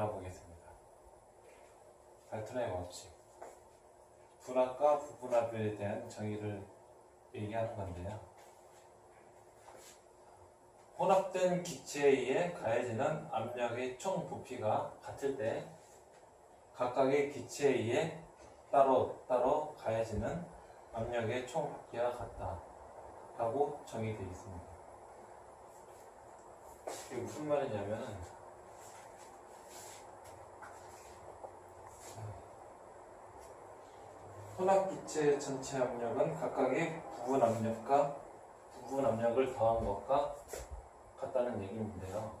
알아보겠습니다. 달턴의 법칙. 분압과 부분압에 대한 정의를 얘기하는 건데요. 혼합된 기체에 의해 가해지는 압력의 총 부피가 같을 때 각각의 기체에 의해 따로 따로 가해지는 압력의 총 부피와 같다 라고 정의되어 있습니다. 이게 무슨 말이냐면은 기체 전체 압력은 각각의 부분 압력과 부분 압력을 더한 것과 같다는 얘기인데요.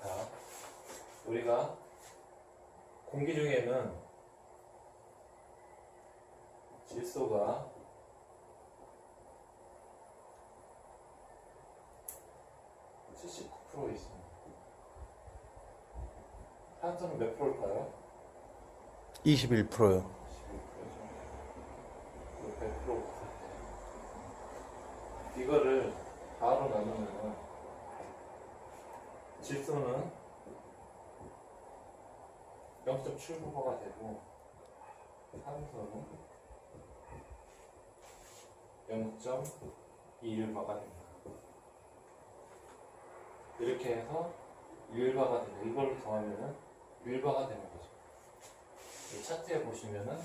자, 우리가 공기 중에는 질소가 (79% 있습니다) 탄소는 몇 프로일까요? 21%요. 이거를 바로 나누면 질소는 0.79가 되고 산소는 0.21바가 됩니다. 이렇게 해서 1바가 되고 이걸 더하면은 1바가 되는 거죠. 이 차트에 보시면은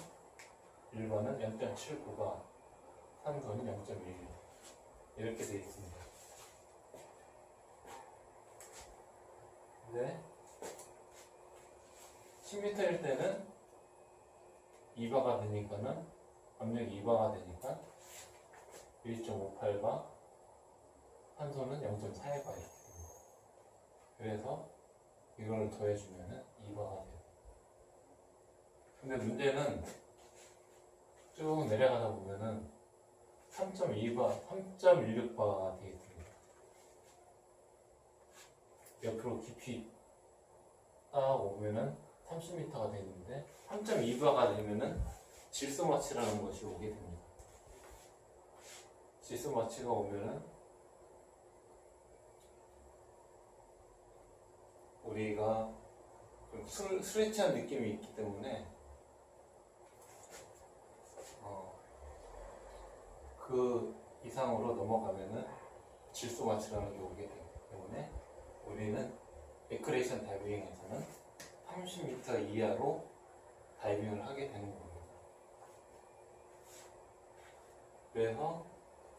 1번은 0.79가 3번은 0.1 이렇게 되어 있습니다. 근데 10m일 때는 2바가 되니까는 압력이 2바가 되니까 1.58바 한소는 0.4바 이렇게 됩니다. 그래서 이거를 더해주면은 2바가 돼요. 근데 문제는 쭉 내려가다 보면은 3.2바, 3.16바가 되겠습니다. 옆으로 깊이 딱 오면은 30m가 되는데 3.2바가 되면은 질소마취라는 것이 오게 됩니다. 질소마취가 오면은 우리가 좀 술, 술에 취한 느낌이 있기 때문에 그 이상으로 넘어가면은 질소 마취라는 게 오게 되기 때문에 우리는 레크레이션 다이빙에서는 30m 이하로 다이빙을 하게 되는 겁니다. 그래서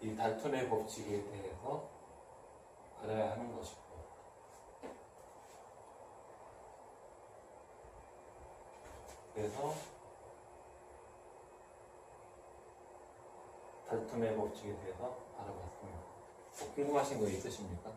이 달톤의 법칙에 대해서 알아야 하는 것이고 그래서 달톤의 법칙에 대해서 알아봤습니다. 뭐 궁금하신 거 있으십니까?